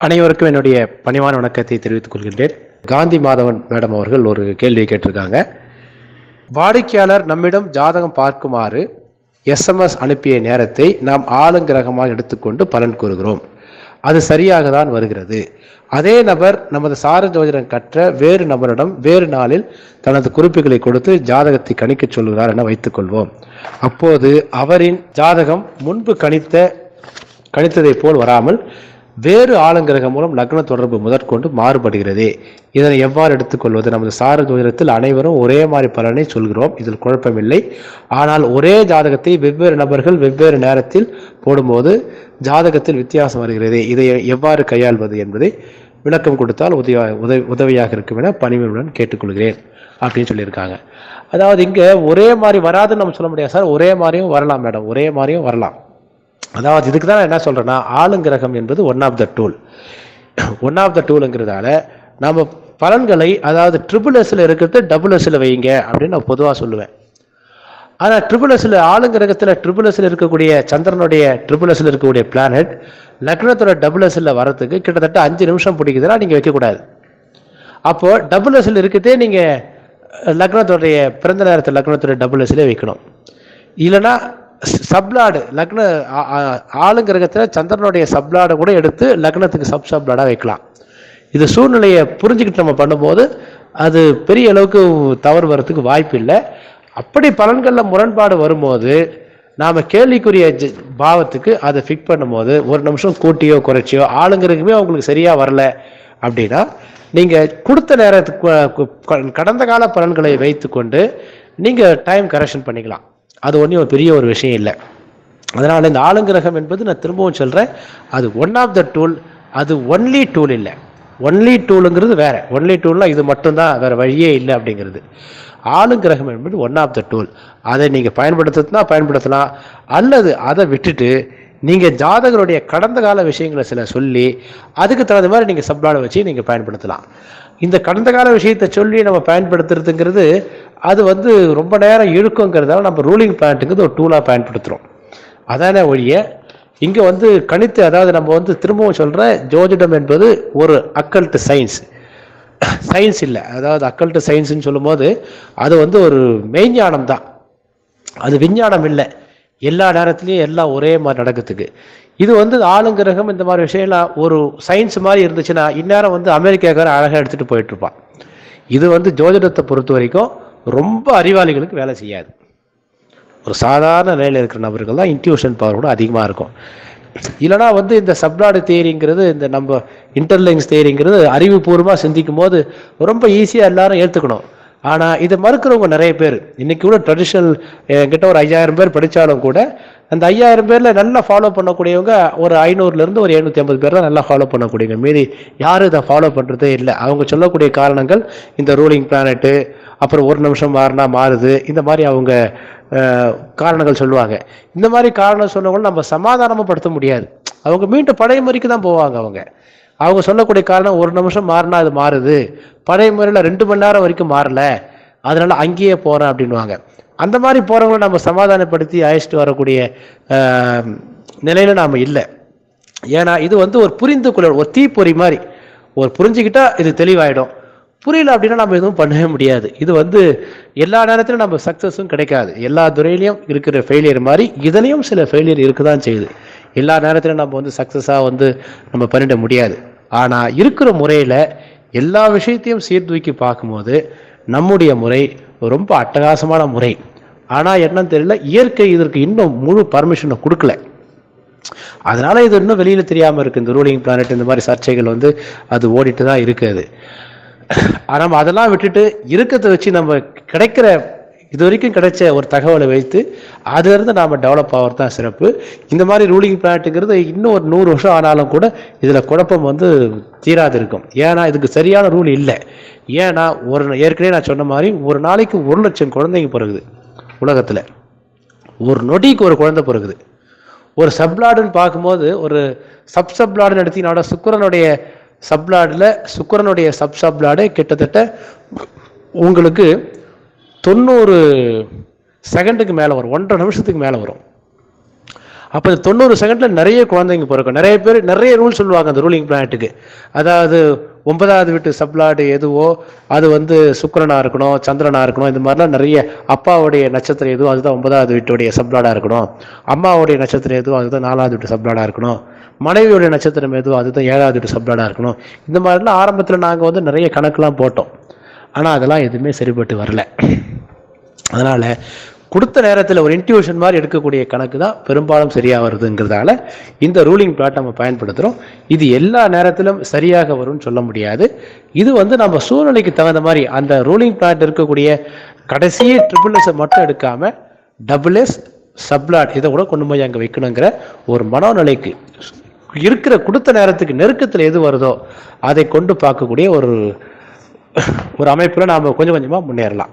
அனைவருக்கும் என்னுடைய பணிவான வணக்கத்தை தெரிவித்துக் கொள்கின்றேன். காந்தி மாதவன் மேடம் அவர்கள் ஒரு கேள்வியை கேட்டிருக்காங்க. வாடிக்கையாளர் நம்மிடம் ஜாதகம் பார்க்குமாறு எஸ்எம்எஸ் அனுப்பிய நேரத்தை நாம் ஆளுங்கிரகமாக எடுத்துக்கொண்டு பலன் கூறுகிறோம். அது சரியாக தான் வருகிறது. அதே நபர் நமது சார ஜோதிடம் கற்ற வேறு நபரிடம் வேறு நாளில் தனது குறிப்புகளை கொடுத்து ஜாதகத்தை கணிக்கச் சொல்கிறார் என வைத்துக்கொள்வோம் அப்போது அவரின் ஜாதகம் முன்பு கணித்த கணித்ததைப் போல் வராமல் வேறு ஆளுங்கிரகம் மூலம் லக்ன தொடர்பு முதற்கொண்டு மாறுபடுகிறது. இதனை எவ்வாறு எடுத்துக்கொள்வது? நமது சார ஜோதிடத்தில் அனைவரும் ஒரே மாதிரி பலனை சொல்கிறோம். இதில் குழப்பமில்லை. ஆனால் ஒரே ஜாதகத்தை வெவ்வேறு நபர்கள் வெவ்வேறு நேரத்தில் போடும்போது ஜாதகத்தில் வித்தியாசம் வருகிறது. இதை எவ்வாறு கையாள்வது என்பதை விளக்கம் கொடுத்தால் உதவியா உதவி உதவியாக இருக்கும் என பணிவுடன் கேட்டுக்கொள்கிறேன் அப்படின்னு சொல்லியிருக்காங்க. அதாவது இங்கே ஒரே மாதிரி வராதுன்னு நம்ம சொல்ல முடியாது சார். ஒரே மாதிரியும் வரலாம் மேடம். ஒரே மாதிரியும் வரலாம். அதாவது இதுக்கு தான் நான் என்ன சொல்கிறேன்னா ஆளுங்கிரகம் என்பது one of the tool one of the டூலுங்கிறதால நம்ம பலன்களை அதாவது ட்ரிபிள் எஸ்ல இருக்கிறது டபுள் எஸ்ஸில் வைங்க அப்படின்னு நான் பொதுவாக சொல்லுவேன். ஆனால் ட்ரிபிள் எஸ்ல ஆளுங்கிரகத்தில் ட்ரிபிள் இருக்கக்கூடிய சந்திரனுடைய ட்ரிபிள் இருக்கக்கூடிய பிளானட் லக்னத்தோட டபுள் வரத்துக்கு கிட்டத்தட்ட அஞ்சு நிமிஷம் பிடிக்குதுன்னா நீங்கள் வைக்கக்கூடாது. அப்போது டபுள் இருக்கிறதே நீங்கள் லக்னத்துடைய பிறந்த நேரத்தில் லக்னத்துடைய டபுள் எஸ்ல வைக்கணும். இல்லைன்னா சப்லாடு லக்ன ஆளுங்கிரகத்தில் சந்திரனுடைய சப்லாடை கூட எடுத்து லக்னத்துக்கு சப் சப்லாடாக வைக்கலாம். இது சூழ்நிலையை புரிஞ்சுக்கிட்டு நம்ம பண்ணும்போது அது பெரிய அளவுக்கு தவறு வர்றதுக்கு வாய்ப்பு இல்லை. அப்படி பலன்களில் முரண்பாடு வரும்போது நாம் கேள்விக்குரிய ஜ- பாவத்துக்கு அதை ஃபிக் பண்ணும்போது ஒரு நிமிஷம் கூட்டியோ குறைச்சியோ ஆளுங்கிறதுக்குமே அவங்களுக்கு சரியாக வரல அப்படின்னா நீங்கள் கொடுத்த நேரத்துக்கு கடந்த கால பலன்களை வைத்துக்கொண்டு நீங்கள் டைம் கரெக்ஷன் பண்ணிக்கலாம். அது ஒன்றும் ஒரு பெரிய ஒரு விஷயம் இல்லை. அதனால் இந்த ஆளுங்கிரகம் என்பது நான் திரும்பவும் சொல்கிறேன் அது ஒன் ஆஃப் த டூல் அது ஒன்லி டூல் இல்லை. ஒன்லி டூலுங்கிறது வேற. ஒன்லி டூல்னால் இது மட்டும்தான் வேறு வழியே இல்லை அப்படிங்கிறது. ஆளுங்கிரகம் என்பது ஒன் ஆஃப் த டூல் அதை நீங்கள் பயன்படுத்துனா பயன்படுத்தலாம். அல்லது அதை விட்டுட்டு நீங்கள் ஜாதகருடைய கடந்த கால விஷயங்களை சில சொல்லி அதுக்கு தகுந்த மாதிரி நீங்கள் சப்ளாடை வச்சு நீங்கள் பயன்படுத்தலாம். இந்த கடந்த கால விஷயத்தை சொல்லி நம்ம பயன்படுத்துறதுங்கிறது அது வந்து ரொம்ப நேரம் இழுக்குங்கிறதால நம்ம ரூலிங் பிளான்ட்டுங்கிறது ஒரு டூலாக பயன்படுத்துகிறோம் அதானே ஒழிய இங்கே வந்து கணித்து அதாவது நம்ம வந்து திரும்பவும் சொல்கிற ஜோதிடம் என்பது ஒரு அக்கல்ட்டு சயின்ஸ் சயின்ஸ் இல்லை. அதாவது அக்கல்ட்டு சயின்ஸ்னு சொல்லும்போது அது வந்து ஒரு மெய்ஞானம் தான். அது விஞ்ஞானம் இல்லை. எல்லா நேரத்துலையும் எல்லாம் ஒரே மாதிரி நடக்கிறதுக்கு இது வந்து ஆளுங்கிரகம் இந்த மாதிரி விஷயம்லாம் ஒரு சயின்ஸ் மாதிரி இருந்துச்சுன்னா இந்நேரம் வந்து அமெரிக்காக்காரன் அழகாக எடுத்துகிட்டு போயிட்டு இருப்பான். இது வந்து ஜோதிடத்தை பொறுத்த வரைக்கும் ரொம்ப அறிவாளிகளுக்கு வேலை செய்யாது. ஒரு சாதாரண நிலையில் இருக்கிற நபர்கள் தான் இன்ட்யூஷன் பவர் கூட அதிகமாக இருக்கும். இல்லைனா வந்து இந்த சப்ளாடு தேரிங்கிறது இந்த நம்ம இன்டர்லிங்ஸ் தேரிங்கிறது அறிவுபூர்வமாக சிந்திக்கும் போது ரொம்ப ஈஸியாக எல்லாரும் ஏற்றுக்கணும் ஆனால் இதை மறுக்கிறவங்க நிறைய பேர். இன்னைக்கு கூட ட்ரெடிஷ்னல் என்கிட்ட ஒரு ஐயாயிரம் பேர் படித்தாலும் கூட அந்த ஐயாயிரம் பேரில் நல்லா ஃபாலோ பண்ணக்கூடியவங்க ஒரு ஐநூறுலேருந்து ஒரு எழுநூற்றி ஐம்பது பேர் தான் நல்லா ஃபாலோ பண்ணக்கூடியவங்க. மீதி யாரும் இதை ஃபாலோ பண்ணுறதே இல்லை. அவங்க சொல்லக்கூடிய காரணங்கள் இந்த ரூலிங் பிளானட்டு அப்புறம் ஒரு நிமிஷம் மாறினா மாறுது. இந்த மாதிரி அவங்க காரணங்கள் சொல்லுவாங்க. இந்த மாதிரி காரணம் சொன்னவங்க நம்ம சமாதானமும் படுத்த முடியாது. அவங்க மீண்டும் பழைய முறைக்கு தான் போவாங்க அவங்க. அவங்க சொல்லக்கூடிய காரணம் ஒரு நிமிஷம் மாறினா அது மாறுது. பழைய முறையில் ரெண்டு மணி நேரம் வரைக்கும் மாறல. அதனால அங்கேயே போகிறேன் அப்படின்வாங்க அந்த மாதிரி போகிறவங்கள நம்ம சமாதானப்படுத்தி அழைச்சிட்டு வரக்கூடிய நிலையில் நிலையில நாம் இல்லை. ஏன்னா இது வந்து ஒரு புரிந்து கொள்ள ஒரு தீப்பொறி மாதிரி. ஒரு புரிஞ்சுக்கிட்டா இது தெளிவாயிடும். புரியல அப்படின்னா நம்ம எதுவும் பண்ணவே முடியாது. இது வந்து எல்லா நேரத்திலும் நம்ம சக்ஸஸும் கிடைக்காது. எல்லா துறையிலையும் இருக்கிற ஃபெயிலியர் மாதிரி இதுலேயும் சில ஃபெயிலியர் இருக்க தான் செய்யுது. எல்லா நேரத்திலும் நம்ம வந்து சக்ஸஸாக வந்து நம்ம பண்ணிட முடியாது. ஆனால் இருக்கிற முறையில் எல்லா விஷயத்தையும் சீர்தூக்கி பார்க்கும்போது நம்முடைய முறை ரொம்ப அட்டகாசமான முறை. ஆனால் என்னன்னு தெரியல இயற்கை இதற்கு இன்னும் முழு பர்மிஷனை கொடுக்கல. அதனால இது இன்னும் வெளியில் தெரியாமல் இருக்குது இந்த ரூலிங் பிளானட் இந்த மாதிரி சர்ச்சைகள் வந்து அது ஓடிட்டு தான் இருக்குது நம்ம அதெல்லாம் விட்டுட்டு இருக்கிறத வச்சு நம்ம கிடைக்கிற இது வரைக்கும் கிடைச்ச ஒரு தகவலை வைத்து அதுலேருந்து நாம் டெவலப் ஆகிறது தான் சிறப்பு. இந்த மாதிரி ரூலிங் பிளானட்டுங்கிறது இன்னும் ஒரு நூறு வருஷம் ஆனாலும் கூட இதில் குழப்பம் வந்து தீராது இருக்கும் ஏன்னா இதுக்கு சரியான ரூல் இல்லை. ஏன்னா ஒரு ஏற்கனவே நான் சொன்ன மாதிரி ஒரு நாளைக்கு ஒரு லட்சம் குழந்தைங்க பிறகுது உலகத்தில். ஒரு நொடிக்கு ஒரு குழந்தை பிறகுது. ஒரு சப்ளாடுன்னு பார்க்கும்போது ஒரு சப் சப்லாடுன்னு எடுத்தீங்கன்னா சுக்கிரனுடைய சப்லாடில் சுக்கரனுடைய சப் சப்ளாடு கிட்டத்தட்ட உங்களுக்கு தொண்ணூறு செகண்டுக்கு மேலே வரும். ஒன்றரை நிமிஷத்துக்கு மேலே வரும். அப்போ இந்த தொண்ணூறு செகண்டில் நிறைய குழந்தைங்க பிறக்கும். நிறைய பேர் நிறைய ரூல் சொல்லுவாங்க அந்த ரூலிங் பிளானட்டுக்கு அதாவது ஒன்பதாவது வீட்டு சப்ளாடு எதுவோ அது வந்து சுக்கரனாக இருக்கணும் சந்திரனா இருக்கணும் இந்த மாதிரிலாம் நிறைய அப்பாவுடைய நட்சத்திரம் எதுவோ அதுதான் ஒன்பதாவது வீட்டுடைய சப்ளாடாக இருக்கணும். அம்மாவுடைய நட்சத்திரம் எதுவோ அதுதான் நாலாவது வீட்டு சப்ளாடாக இருக்கணும். மனைவியுடைய நட்சத்திரம் எதுவோ அதுதான் ஏழாவது வீட்டு சப்ளாடாக இருக்கணும். இந்த மாதிரிலாம் ஆரம்பத்தில் நாங்கள் வந்து நிறைய கணக்கெலாம் போட்டோம். ஆனால் அதெல்லாம் எதுவுமே சரிப்பட்டு வரல. அதனால் கொடுத்த நேரத்தில் ஒரு இன்ட்யூஷன் மாதிரி எடுக்கக்கூடிய கணக்கு தான் பெரும்பாலும் சரியாக வருதுங்கிறதால இந்த ரூலிங் பிளாட் நம்ம பயன்படுத்துகிறோம் இது எல்லா நேரத்திலும் சரியாக வரும்னு சொல்ல முடியாது. இது வந்து நம்ம சூழ்நிலைக்கு தகுந்த மாதிரி அந்த ரூலிங் பிளாட் இருக்கக்கூடிய கடைசியே ட்ரிபிள் எஸ் மட்டும் எடுக்காமல் டபுள் எஸ் சப்ளாட் இதை கூட கொண்டு போய் அங்கே வைக்கணுங்கிற ஒரு மனோநிலைக்கு இருக்கிற கொடுத்த நேரத்துக்கு நெருக்கத்தில் எது வருதோ அதை கொண்டு பார்க்கக்கூடிய ஒரு ஒரு அமைப்பில் நாம் கொஞ்சம் கொஞ்சமாக முன்னேறலாம்.